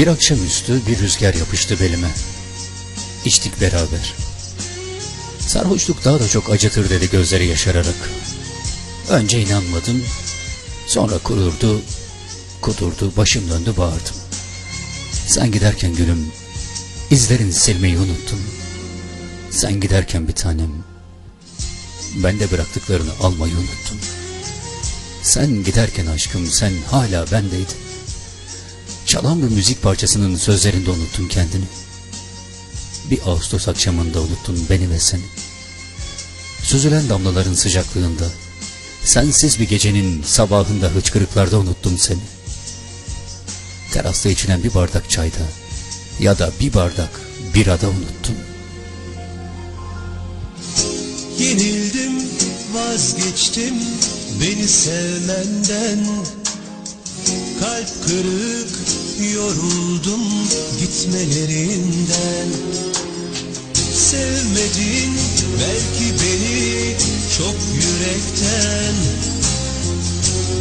Bir akşamüstü bir rüzgar yapıştı belime. İçtik beraber. Sarhoşluk daha da çok acıtır dedi gözleri yaşararak. Önce inanmadım. Sonra kururdu, kudurdu, başım döndü bağırdım. Sen giderken gülüm, izlerini silmeyi unuttum. Sen giderken bir tanem, ben de bıraktıklarını almayı unuttum. Sen giderken aşkım sen hala bendeydin. Çalan bir müzik parçasının sözlerinde unuttun kendini. Bir Ağustos akşamında unuttun beni ve seni. Süzülen damlaların sıcaklığında, sensiz bir gecenin sabahında hıçkırıklarda unuttum seni. Terasta içilen bir bardak çayda ya da bir bardak birada unuttum. Yenildim vazgeçtim beni sevmenden Kalp kırık yoruldum gitmelerinden. Sevmedin belki beni çok yürekten.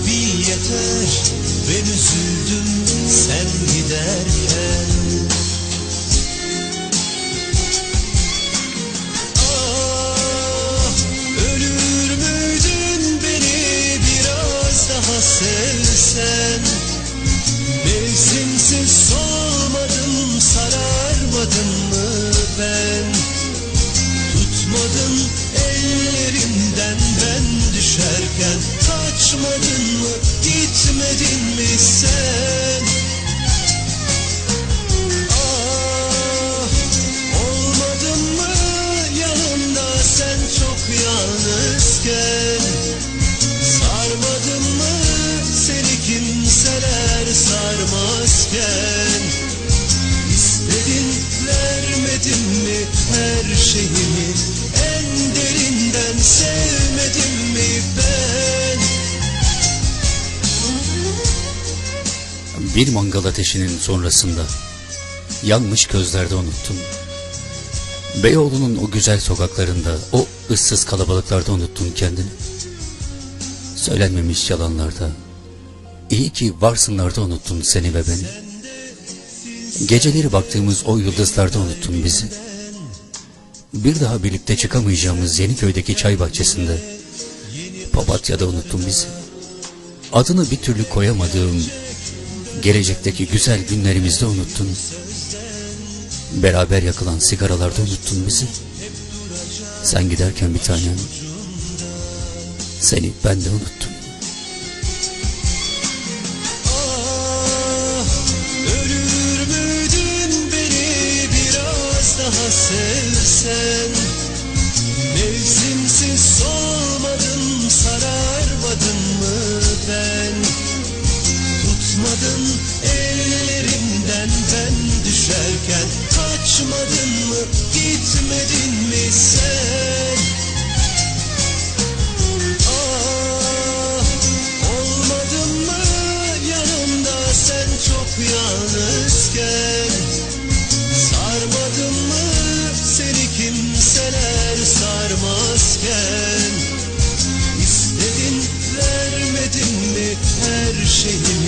Bir yeter ben üzüldüm sen ben. Tutmadın ellerimden ben düşerken. Kaçmadın mı gitmedin Bir mangal ateşinin sonrasında yanmış gözlerde unuttum. Beyoğlu'nun o güzel sokaklarında, o ıssız kalabalıklarda unuttun kendini. Söylenmemiş yalanlarda, iyi ki varsınlarda unuttun seni ve beni. Geceleri baktığımız o yıldızlarda unuttun bizi. Bir daha birlikte çıkamayacağımız Yeniköy'deki çay bahçesinde, Papatya'da unuttun bizi. Adını bir türlü koyamadığım Gelecekteki güzel günlerimizde unuttun. Beraber yakılan sigaralarda unuttun bizi. Sen giderken bir tanem. Seni ben de unuttum. you.